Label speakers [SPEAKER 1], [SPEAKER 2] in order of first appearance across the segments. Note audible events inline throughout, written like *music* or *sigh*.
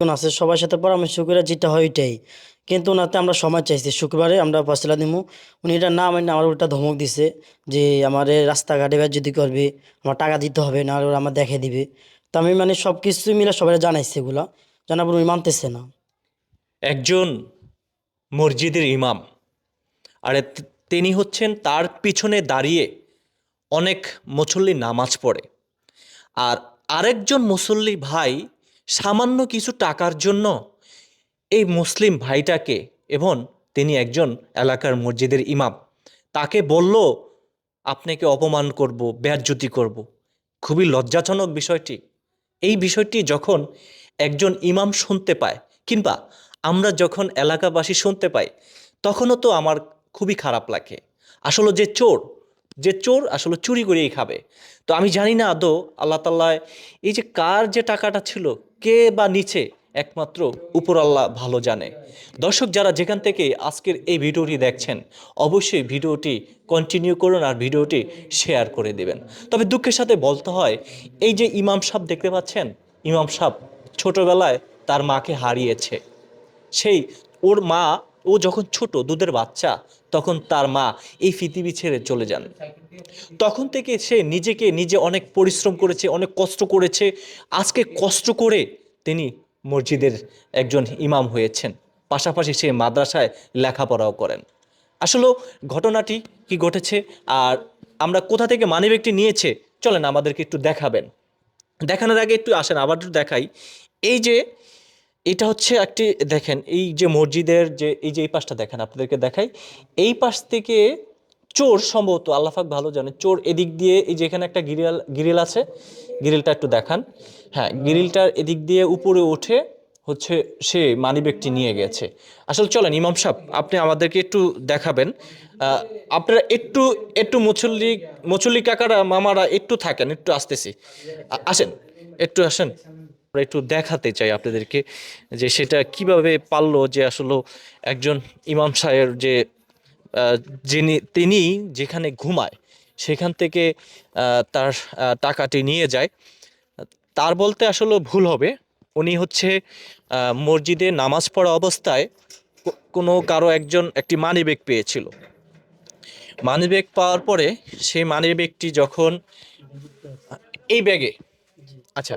[SPEAKER 1] আছে, সবার সাথে পরামর্শ করে যেটা হয় ওইটাই। কিন্তু ওনাতে আমরা সময় চাইছি, শুক্রবারে আমরা ফসলা দিমু উনি এটা না মানে আমার উল্টা ধমক দিছে যে, আমার রাস্তাঘাটে ব্যাট যদি করবে, আমার টাকা দিতে হবে না ওরা আমার দেখে দিবে। তো আমি মানে সব কিছু মিলে সবাই জানাইছি এগুলা। পর উনি মানতেছে না।
[SPEAKER 2] একজন মসজিদের ইমাম, আর তিনি হচ্ছেন তার পিছনে দাঁড়িয়ে অনেক মুসল্লি নামাজ পড়ে। আর আরেকজন মুসল্লি ভাই সামান্য কিছু টাকার জন্য এই মুসলিম ভাইটাকে এবং তিনি একজন এলাকার মসজিদের ইমাম, তাকে বলল, আপনাকে অপমান করব ব্যাজ্যুতি করব। খুবই লজ্জাজনক বিষয়টি। এই বিষয়টি যখন একজন ইমাম শুনতে পায় কিংবা আমরা যখন এলাকাবাসী শুনতে পাই, তখনও তো আমার খুবই খারাপ লাগে। আসলে যে চোর যে চোর আসলে চুরি করেই খাবে। তো আমি জানি না আদৌ আল্লাহ তাল্লাহ এই যে কার যে টাকাটা ছিল কে বা নিচে একমাত্র উপর আল্লাহ ভালো জানে। দর্শক, যারা যেখান থেকে আজকের এই ভিডিওটি দেখছেন, অবশ্যই ভিডিওটি কন্টিনিউ করুন আর ভিডিওটি শেয়ার করে দেবেন। তবে দুঃখের সাথে বলতে হয়, এই যে ইমাম সাহেব দেখতে পাচ্ছেন, ইমাম সাহেব ছোটবেলায় তার মাকে হারিয়েছে। সেই ওর মা, ও যখন ছোট, দুধের বাচ্চা, তখন তার মা এই পৃথিবী ছেড়ে চলে যান। তখন থেকে সে নিজেকে নিজে অনেক পরিশ্রম করেছে, অনেক কষ্ট করেছে। আজকে কষ্ট করে তিনি মসজিদের একজন ইমাম হয়েছেন। পাশাপাশি সে মাদ্রাসায় লেখাপড়াও করেন। আসলে ঘটনাটি কি ঘটেছে আর আমরা কোথা থেকে মানিব্যাগটি নিয়েছে? চলেন আমাদেরকে একটু দেখাবেন। দেখানোর আগে একটু আসেন, আবার একটু দেখাই। এই যে, এটা হচ্ছে একটি, দেখেন, এই যে মসজিদের যে, এই যে এই পাশটা দেখেন, আপনাদেরকে দেখাই। এই পাশ থেকে চোর সম্ভবত আল্লাহাক ভালো জানে, চোর এদিক দিয়ে এই যে এখানে একটা গিরিল গিরিল আছে, গিরিলটা একটু দেখান। হ্যাঁ গিরিলটার এদিক দিয়ে উপরে উঠে হচ্ছে সে মানিব্যাগটি নিয়ে গেছে। আসলে চলেন, ইমাম সাহেব, আপনি আমাদেরকে একটু দেখাবেন। আপনারা একটু একটু মুচল্লি মুচল্লি কাকারা, মামারা একটু থাকেন, একটু আসতেছি। আসেন, একটু আসেন। আমরা একটু দেখাতে চাই আপনাদেরকে যে সেটা কীভাবে পারল যে আসলে একজন ইমাম সাহের যে যিনি, তিনি যেখানে ঘুমায়, সেখান থেকে তার টাকাটি নিয়ে যায়। তার বলতে আসলে ভুল হবে। উনি হচ্ছে মসজিদে নামাজ পড়া অবস্থায় কোনো কারও একজন, একটি মানিব্যাগ পেয়েছিল। মানিব্যাগ পাওয়ার পরে সেই মানিব্যাগটি যখন এই ব্যাগে আচ্ছা।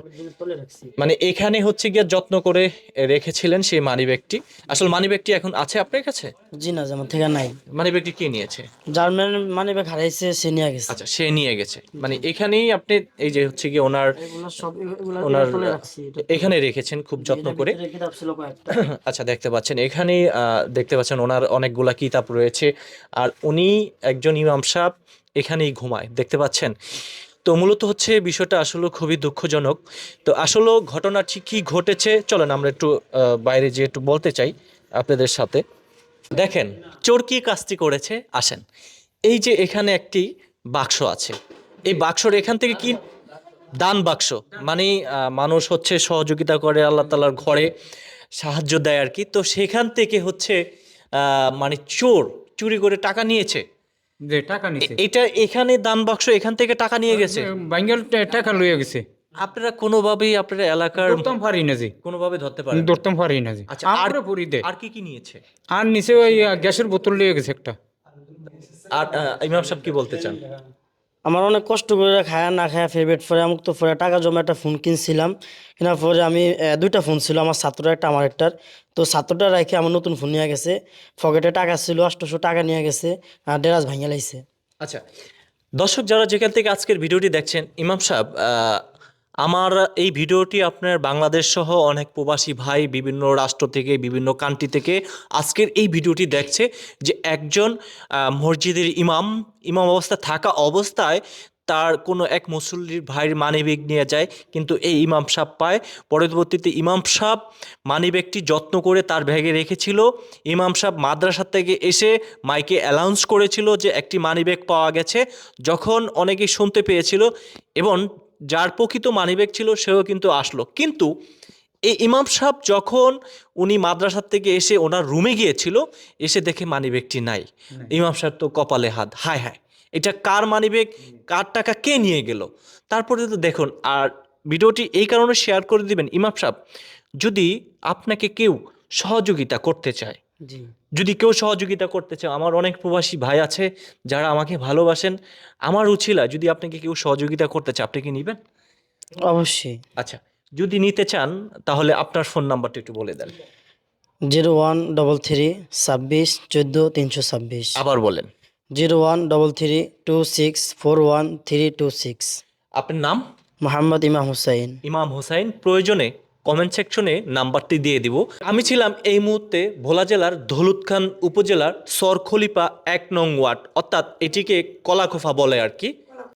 [SPEAKER 2] মানে এখানে হচ্ছে গিয়ে যত্ন করে রেখেছিলেন সেই মানিব্যাগটি। আসলে মানিব্যাগটি এখন আছে আপনার কাছে?
[SPEAKER 1] জি না যেমন থেকে নাই।
[SPEAKER 2] মানিব্যাগটি কে নিয়েছে?
[SPEAKER 1] জার্মান মানে ব্যাগ হারাইছে সে নিয়ে গেছে।
[SPEAKER 2] আচ্ছা সে নিয়ে গেছে। মানে এখানেই আপনি এই যে হচ্ছে গিয়ে ওনার ওনার এখানে রেখেছেন খুব যত্ন করে। *laughs* আচ্ছা দেখতে পাচ্ছেন এখানেই আহ, দেখতে পাচ্ছেন ওনার অনেকগুলা কিতাব রয়েছে। আর উনি একজন ইমাম সাহেব এখানেই ঘুমায় দেখতে পাচ্ছেন? তো মূলত হচ্ছে বিষয়টা আসলে খুবই দুঃখজনক। তো আসলে ঘটনাটি কি ঘটেছে? চলেন আমরা একটু বাইরে যেয়ে একটু বলতে চাই আপনাদের সাথে। দেখেন, চোর কি কাজটি করেছে? আসেন। এই যে এখানে একটি বাক্স আছে। এই বাক্সর এখান থেকে কি দান বাক্স? মানে মানুষ হচ্ছে সহযোগিতা করে আল্লাহ তালার ঘরে সাহায্য দেয় আর কি। তো সেখান থেকে হচ্ছে মানে চোর চুরি করে টাকা নিয়েছে।
[SPEAKER 3] যে টাকা নিছে।
[SPEAKER 2] এটা এখানে দান বাক্স এখান থেকে টাকা নিয়ে গেছে?
[SPEAKER 3] বাঙ্গাল টাকা লইয়া গেছে।
[SPEAKER 2] আপনারা কোনোভাবেই আপনার এলাকার
[SPEAKER 3] দর্তম পারি না জি
[SPEAKER 2] কোনোভাবে ধরতে পারেন
[SPEAKER 3] দর্তম পারি না জি
[SPEAKER 2] আচ্ছা আর
[SPEAKER 3] পুরি দে।
[SPEAKER 2] আর কি কি নিয়েছে?
[SPEAKER 3] আর নিচে ওই গ্যাসের বোতল নিয়ে গেছে একটা।
[SPEAKER 2] আর ইমাম সাহেব কি বলতে চান?
[SPEAKER 1] আমার অনেক কষ্ট করে খায়া না খায়া ফেভারিট ফোরে আমুক তো ফোরে টাকা জমা একটা ফোন কিনছিলাম। কেনার পরে আমি দুইটা ফোন ছিল, আমার ছাত্রটা একটা, আমার একটার। তো ছাত্রটা রেখে আমার নতুন ফোন নিয়ে গেছে। পকেটে টাকা ছিল, আটশোশো টাকা নিয়ে গেছে, আর ডেরাজ ভাঙিয়ে লাগছে
[SPEAKER 2] আচ্ছা দর্শক যারা যেখান থেকে আজকের ভিডিওটি দেখছেন, ইমাম সাহেব আমার এই ভিডিওটি আপনার বাংলাদেশ সহ অনেক প্রবাসী ভাই, বিভিন্ন রাষ্ট্র থেকে, বিভিন্ন কান্ট্রি থেকে আজকের এই ভিডিওটি দেখছে যে একজন মসজিদের ইমাম ইমাম অবস্থা থাকা অবস্থায় তার কোনো এক মুসল্লির ভাইয়ের মানিব্যাগ নিয়ে যায়, কিন্তু এই ইমাম সাহেব পায়। পরবর্তীতে ইমাম সাহেব মানিব্যাগটি যত্ন করে তার ব্যাগে রেখেছিল। ইমাম সাহেব মাদ্রাসা থেকে এসে মাইকে অ্যালাউন্স করেছিল যে একটি মানিব্যাগ পাওয়া গেছে। যখন অনেকেই শুনতে পেয়েছিল এবং যার প্রকৃত মানিব্যাগ ছিল সেও কিন্তু আসলো। কিন্তু এই ইমাম সাহেব যখন উনি মাদ্রাসার থেকে এসে ওনার রুমে গিয়েছিল এসে দেখে মানিব্যাগটি নাই। ইমাম সাহেব তো কপালে হাত। হায় হায় এটা কার মানিব্যাগ? কার টাকা? কে নিয়ে গেল? তারপরে তো দেখুন আর ভিডিওটি এই কারণে শেয়ার করে দিবেন ইমাম সাহেব যদি আপনাকে কেউ সহযোগিতা করতে চায় যদি কেউ সহযোগিতা করতে চায় আমার অনেক প্রবাসী ভাই আছে যারা আমাকে ভালোবাসেন। আমার উচিলা যদি আপনাকে কেউ সহযোগিতা করতে চায় আপনি কি নেবেন?
[SPEAKER 1] অবশ্যই।
[SPEAKER 2] আচ্ছা যদি নিতে চান তাহলে আপনার ফোন নাম্বারটা একটু বলে দেন।
[SPEAKER 1] জিরো ওয়ান ডবল থ্রি ছাব্বিশ চোদ্দ তিনশো ছাব্বিশ।
[SPEAKER 2] আবার বলেন।
[SPEAKER 1] Zero one double three two six four one three two six.
[SPEAKER 2] আপনার নাম?
[SPEAKER 1] মোহাম্মদ ইমাম হুসাইন।
[SPEAKER 2] ইমাম হুসাইন প্রয়োজনে কমেন্ট সেকশনে নাম্বারটি দিয়ে দিব। আমি ছিলাম এই মুহূর্তে ভোলা জেলার ধলুৎখান উপজেলার সরখলিপা এক নং ওয়ার্ড, অর্থাৎ এটিকে কলাখোফা বলে আর কি।